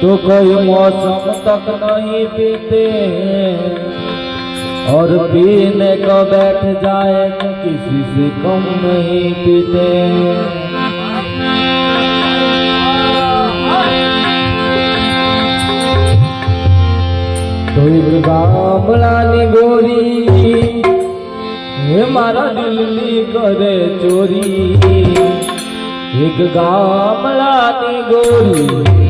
तो कोई मौसम तक नहीं पीते। और पीने को बैठ जाए तो किसी से कम नहीं पीते। तो बामलानी गोरी मारा दिल्ली करे चोरी। एक गामलानी गोरी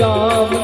काम